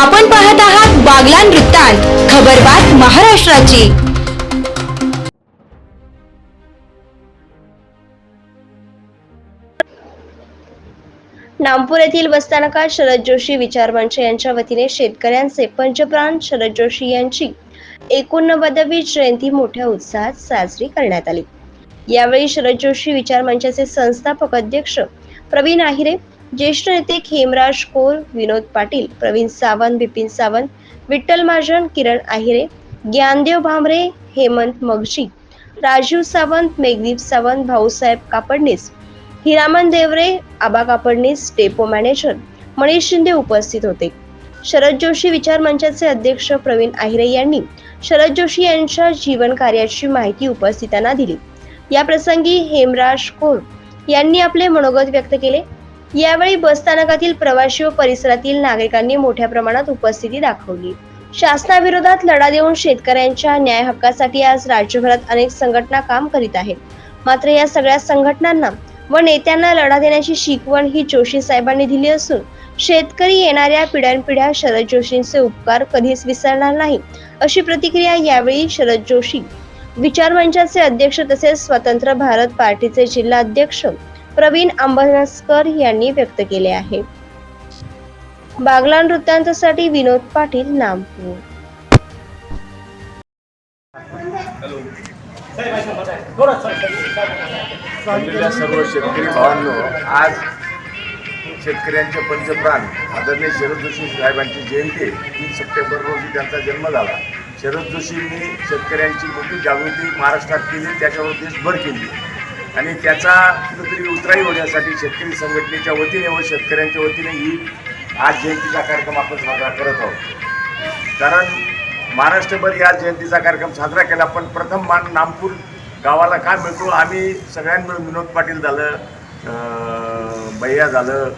आपण पाहत आहात बागलान वृत्तांत खबरबात महाराष्ट्राची. नामपूर येथील बसस्थानकात शरद जोशी विचार मंच यांच्या वतीने शेतकऱ्यांचे पंचप्राण शरद जोशी यांची एकोणनव्वदावी जयंती मोठ्या उत्साहात साजरी करण्यात आली. यावेळी शरद जोशी विचार मंचाचे संस्थापक अध्यक्ष प्रवीण आहिरे ज्येष्ठ नेते खेमराज कोर विनोद पाटील प्रवीण सावंत बिपिन सावंत विठ्ठल महाजन किरण आहिरे ज्ञानदेव भामरे हेमंत मगजी राजीव सावंत मेघदीप सावंत भाऊसाहेब कापडणीस हिरामन देवरे आबा कापडणीस डेपो मॅनेजर मनीष शिंदे उपस्थित होते. शरद जोशी विचार मंचाचे अध्यक्ष प्रवीण आहिरे यांनी शरद जोशी यांच्या जीवन कार्याची माहिती उपस्थितांना दिली. या प्रसंगी हेमराज कोर यांनी आपले मनोगत व्यक्त केले. यावेळी बसस्थानकातील प्रवासी व परिसरातील नागरिकांनी मोठ्या प्रमाणात उपस्थिती दाखवली. शासनाविरोधात लढा देऊन शेतकऱ्यांच्या न्याय हक्कासाठी आज राज्यभरात अनेक संघटना काम करीत आहेत. मात्र या सगळ्या संघटनांना व नेत्यांना लढा देण्याची शिकवण ही जोशी साहेबांनी दिली असून शेतकरी येणाऱ्या पिढ्यानपिढ्या शरद जोशींचे उपकार कधीच विसरणार नाही अशी प्रतिक्रिया यावेळी शरद जोशी विचार मंचाचे अध्यक्ष तसेच स्वतंत्र भारत पार्टीचे जिल्हा अध्यक्ष प्रवीण आंबनसकर यांनी व्यक्त केले आहे. बागला वृत्तांतासाठी विनोद पाटील नामपूर सर्व शेतकरी भावांनो आज शेतकऱ्यांचे पंचप्राण आदरणीय शरद जोशी साहेबांची जयंती तीन सप्टेंबर रोजी त्यांचा जन्म झाला. शरद जोशींनी शेतकऱ्यांची मोठी जागृती महाराष्ट्रात केली त्याच्यावर देशभर केली. आणि त्याचा कुठेतरी उतराई होण्यासाठी शेतकरी संघटनेच्या वतीने व शेतकऱ्यांच्या वतीने ही आज जयंतीचा कार्यक्रम आपण साजरा करत आहोत. कारण महाराष्ट्रभर या जयंतीचा कार्यक्रम साजरा केला पण प्रथम मान नामपूर गावाला काय मिळतो आम्ही सगळ्यांमिळून विनोद पाटील झालं भैया झालं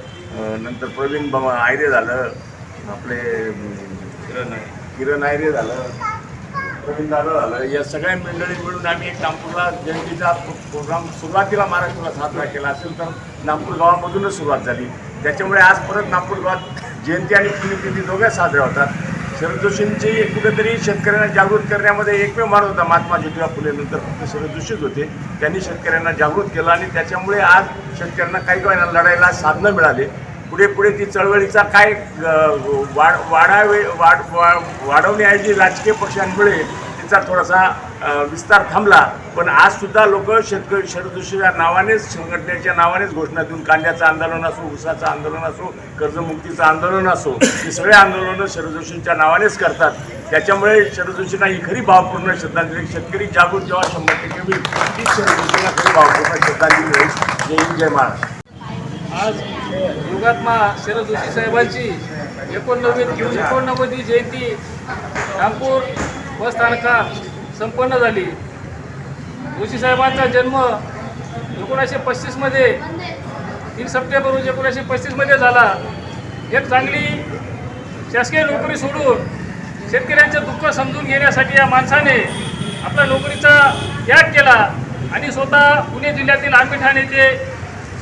नंतर प्रवीण आयरे झालं आपले किरण किरण आयरे झालं प्रवीणदादा झालं. या सगळ्या मंडळी मिळून आम्ही एक नागपूरला जयंतीचा प्रोग्राम सुरुवातीला महाराष्ट्राला साजरा केला असेल तर नागपूर गावामधूनच सुरुवात झाली. त्याच्यामुळे आज परत नागपूर गावात जयंती आणि पुण्यतिथी दोघ्या साजऱ्या होतात. शरद जोशींची कुठेतरी शेतकऱ्यांना जागृत करण्यामध्ये एकमेव माणूस होता. महात्मा ज्योतिबा फुले नंतर फक्त शरद जोशीच होते. त्यांनी शेतकऱ्यांना जागृत केलं आणि त्याच्यामुळे आज शेतकऱ्यांना काही काही लढायला साधनं मिळाले. पुढे पुढे ती चळवळीचा काय वाढ वाढावे वाढ वा- वाढवण्याऐवजी राजकीय पक्षांमुळे तिचा थोडासा विस्तार थांबला. पण आजसुद्धा लोक शेतकरी शरद जोशीच्या नावानेच संघटनेच्या नावानेच घोषणा देऊन कांद्याचं आंदोलन असो ऊसाचं आंदोलन असो कर्जमुक्तीचं आंदोलन असो ही सगळे आंदोलनं शरद जोशींच्या नावानेच करतात. त्याच्यामुळे शरद जोशींना ही खरी भावपूर्ण श्रद्धांजली शेतकरी जागृत जेव्हा शंभर टक्के होईल तीच शरद जोशींना खरी भावपूर्ण श्रद्धांजली होईल. जय हिंद जय महाराष्ट्र. आज युगात्मा शरद जोशी साहेबांची एकोणनव्वद एकोणनव्वदी जयंती नागपूर बस स्थानकात संपन्न झाली. जोशी साहेबांचा जन्म एकोणीसशे पस्तीसमध्ये तीन सप्टेंबर रोजी एकोणीसशे पस्तीसमध्ये झाला. एक चांगली शासकीय नोकरी सोडून शेतकऱ्यांचं दुःख समजून घेण्यासाठी या माणसाने आपल्या नोकरीचा त्याग केला आणि स्वतः पुणे जिल्ह्यातील आंबेठाण येथे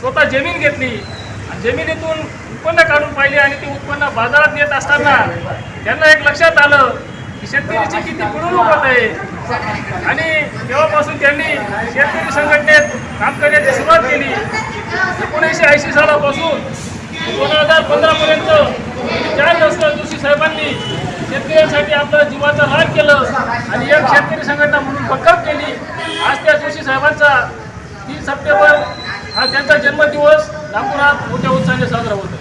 स्वतः जमीन घेतली. जमिनीतून उत्पन्न काढून पाहिले आणि ते उत्पन्न बाजारात नेत असताना त्यांना एक लक्षात आलं की शेतकरीची किती पिळवणूक होत आहे. आणि तेव्हापासून त्यांनी शेतकरी संघटनेत काम करण्याची सुरुवात केली. एकोणीसशे ऐंशी सालापासून दोन हजार पंधरापर्यंत चार वर्ष जोशी साहेबांनी शेतकऱ्यांसाठी आपलं जीवाचं रान केलं आणि एक शेतकरी संघटना म्हणून बक्कम केली. आज त्या जोशी साहेबांचा तीन सप्टेंबर हा त्यांचा जन्मदिवस नागपुरात मोठ्या उत्साहाने साजरा होतो.